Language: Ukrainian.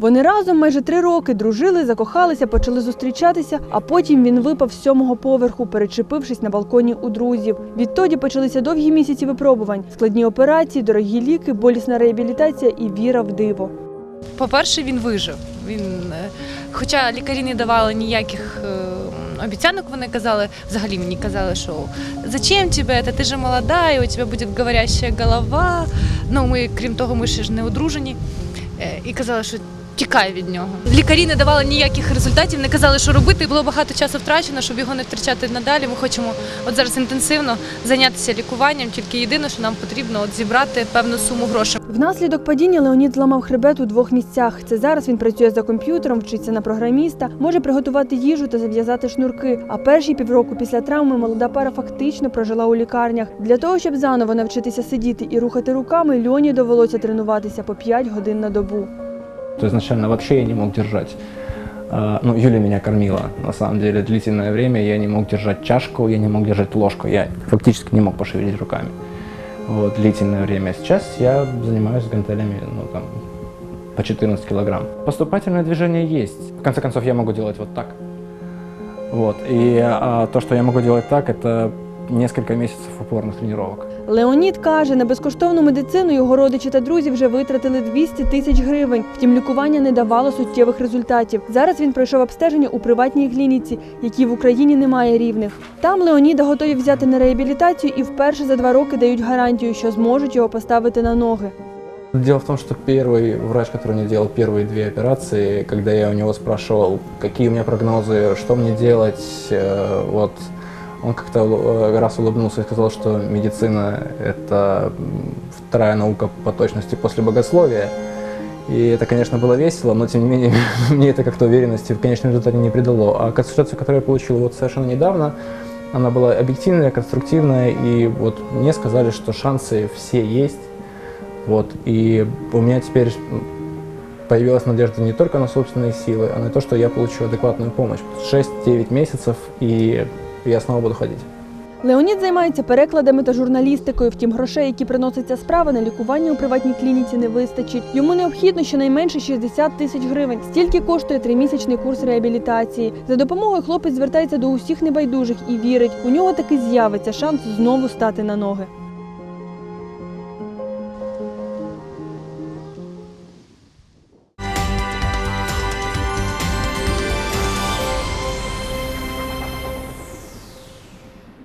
Вони разом майже три роки дружили, закохалися, почали зустрічатися, а потім він випав з сьомого поверху, перечепившись на балконі у друзів. Відтоді почалися довгі місяці випробувань, складні операції, дорогі ліки, болісна реабілітація і віра в диво. По-перше, він вижив. Він, е, хоча лікарі не давали ніяких е, обіцянок, вони казали, взагалі мені казали, що зачем тебе це, ти ж молода, і у тебе буде говоряща голова. Ну, ми, крім того, ми ще ж не одружені. Е, І казали, що тікай від нього. Лікарі не давали ніяких результатів, не казали, що робити. Було багато часу втрачено, щоб його не втрачати надалі. Ми хочемо от зараз інтенсивно зайнятися лікуванням. Тільки єдине, що нам потрібно от зібрати певну суму грошей. Внаслідок падіння Леонід зламав хребет у двох місцях. Це зараз він працює за комп'ютером, вчиться на програміста, може приготувати їжу та зав'язати шнурки. А перші півроку після травми молода пара фактично прожила у лікарнях. Для того, щоб заново навчитися сидіти і рухати руками, Льоні довелося тренуватися по 5 годин на добу. То изначально вообще я не мог держать. а, Ну, Юля меня кормила, на самом деле, длительное время. Я не мог держать чашку, я не мог держать ложку. Я фактически не мог пошевелить руками. Вот, длительное время. Сейчас я занимаюсь гантелями, ну, там, по 14 килограмм. Поступательное движение есть. В конце концов, я могу делать вот так. Вот. И а, то, что я могу делать так, это несколько месяцев упорных тренировок. Леонід каже, на безкоштовну медицину його родичі та друзі вже витратили 200 тисяч гривень. Втім, лікування не давало суттєвих результатів. Зараз він пройшов обстеження у приватній клініці, якій в Україні немає рівних. Там Леоніда готові взяти на реабілітацію і вперше за два роки дають гарантію, що зможуть його поставити на ноги. Дело в том, что первый врач, который мне делал первые две операции, когда я у него спрашивал, какие у меня прогнозы, что мне делать, э, вот, он как-то э, раз улыбнулся и сказал, что медицина – это вторая наука по точности после богословия. И это, конечно, было весело, но тем не менее мне это как-то уверенности в конечном результате не придало. А консультацию, которую я получил вот совершенно недавно, она была объективная, конструктивная, и вот мне сказали, что шансы все есть. Вот, и у меня теперь появилась надежда не только на собственные силы, а на то, что я получу адекватную помощь. 6-9 месяцев, и я снова буду ходить. Леонід займається перекладами та журналістикою. Втім, грошей, які приноситься справа, на лікування у приватній клініці не вистачить. Йому необхідно щонайменше 60 тисяч гривень. Стільки коштує тримісячний курс реабілітації. За допомогою хлопець звертається до усіх небайдужих і вірить, у нього таки з'явиться шанс знову стати на ноги.